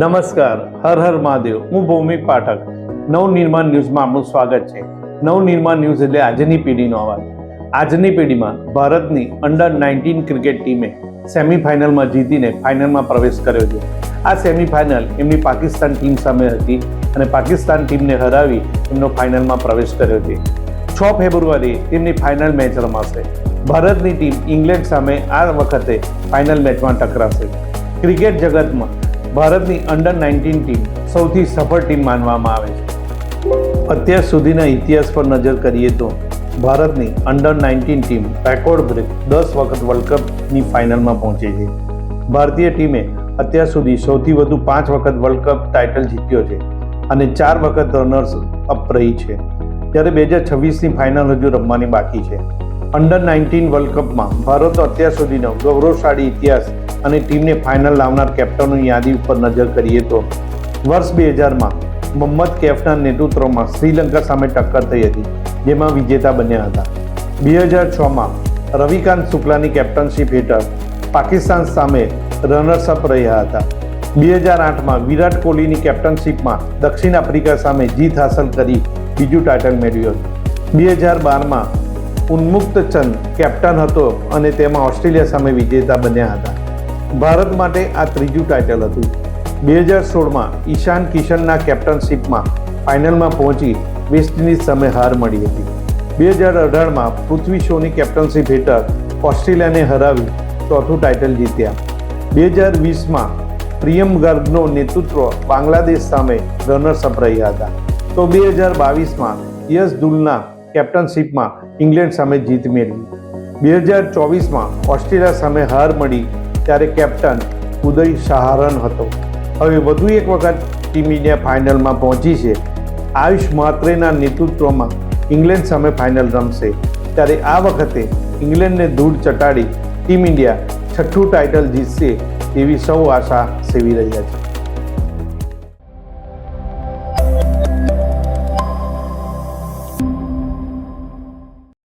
નમસ્કાર, હર હર મહાદેવ. હું ભૌમિક પાઠક. નવનિર્માણ ન્યૂઝમાં આપનું સ્વાગત છે. નવનિર્માણ ન્યૂઝ એટલે આજની પેઢીનો અવાજ. આજની પેઢીમાં ભારતની અંડર નાઇન્ટીન ક્રિકેટ ટીમે સેમીફાઇનલમાં જીતીને ફાઇનલમાં પ્રવેશ કર્યો છે. આ સેમીફાઇનલ એમની પાકિસ્તાન ટીમ સામે હતી અને પાકિસ્તાન ટીમને હરાવી એમનો ફાઇનલમાં પ્રવેશ કર્યો છે. છ ફેબ્રુઆરીએ તેમની ફાઇનલ મેચ રમાશે. ભારતની ટીમ ઇંગ્લેન્ડ સામે આ વખતે ફાઇનલ મેચમાં ટકરાશે. ક્રિકેટ જગતમાં ભારતની અંડર નાઇન્ટીન ટીમ સૌથી સફળ ટીમ માનવામાં આવે છે. અત્યાર સુધીના ઇતિહાસ પર નજર કરીએ તો ભારતની under nineteen team record break દસ વખત વર્લ્ડ કપની ફાઇનલમાં પહોંચી છે. ભારતીય ટીમે અત્યાર સુધી સૌથી વધુ પાંચ વખત વર્લ્ડ કપ ટાઇટલ જીત્યો છે અને ચાર વખત રનર્સ અપ રહી છે. જ્યારે બે હજાર છવ્વીસની ફાઇનલ હજુ રમવાની બાકી છે. અંડર નાઇન્ટીન વર્લ્ડ કપમાં ભારતનો અત્યાર સુધીનો ગૌરવશાળી ઇતિહાસ અને ટીમને ફાઇનલ લાવનાર કેપ્ટનોની યાદી ઉપર નજર કરીએ તો વર્ષ બે હજારમાં મોહમ્મદ કેફના નેતૃત્વમાં શ્રીલંકા સામે ટક્કર થઈ હતી, જેમાં વિજેતા બન્યા હતા. બે હજાર છમાં રવિકાંત શુક્લાની કેપ્ટનશીપ હેઠળ પાકિસ્તાન સામે રનર્સઅપ રહ્યા હતા. બે હજાર આઠમાં વિરાટ કોહલીની કેપ્ટનશીપમાં દક્ષિણ આફ્રિકા સામે જીત હાંસલ કરી બીજું ટાઇટલ મેળવ્યું હતું. બે હજાર બારમાં ઉન્મુક્ત ચંદ કેપ્ટન હતો અને તેમાં ઓસ્ટ્રેલિયા સામે વિજેતા બન્યા હતા. ભારત માટે આ ત્રીજું ટાઇટલ હતું. બે હજાર સોળમાં ઈશાન કિશનના કેપ્ટનશીપમાં ફાઇનલમાં પહોંચી વેસ્ટ ઇન્ડિઝ સામે હાર મળી હતી. બે હજાર અઢારમાં પૃથ્વી શોની કેપ્ટનશીપ હેઠળ ઓસ્ટ્રેલિયાને હરાવી ચોથું ટાઇટલ જીત્યા. બે હજાર વીસમાં પ્રિયમ ગર્ગનો નેતૃત્વ બાંગ્લાદેશ સામે રનર્સઅપ રહ્યા હતા. તો બે હજાર બાવીસમાં યશ દુલના કેપ્ટનશીપમાં ઇંગ્લેન્ડ સામે જીત મેળવી. બે હજાર ચોવીસમાં ઓસ્ટ્રેલિયા સામે હાર મળી ત્યારે કેપ્ટન ઉદય સહારન હતો. હવે વધુ એક વખત ટીમ ઇન્ડિયા ફાઇનલમાં પહોંચી છે. આયુષ મહાત્રેના નેતૃત્વમાં ઇંગ્લેન્ડ સામે ફાઇનલ રમશે. ત્યારે આ વખતે ઇંગ્લેન્ડને ધૂળ ચટાડી ટીમ ઇન્ડિયા છઠ્ઠું ટાઇટલ જીતશે તેવી સૌ આશા સેવી રહ્યા છે.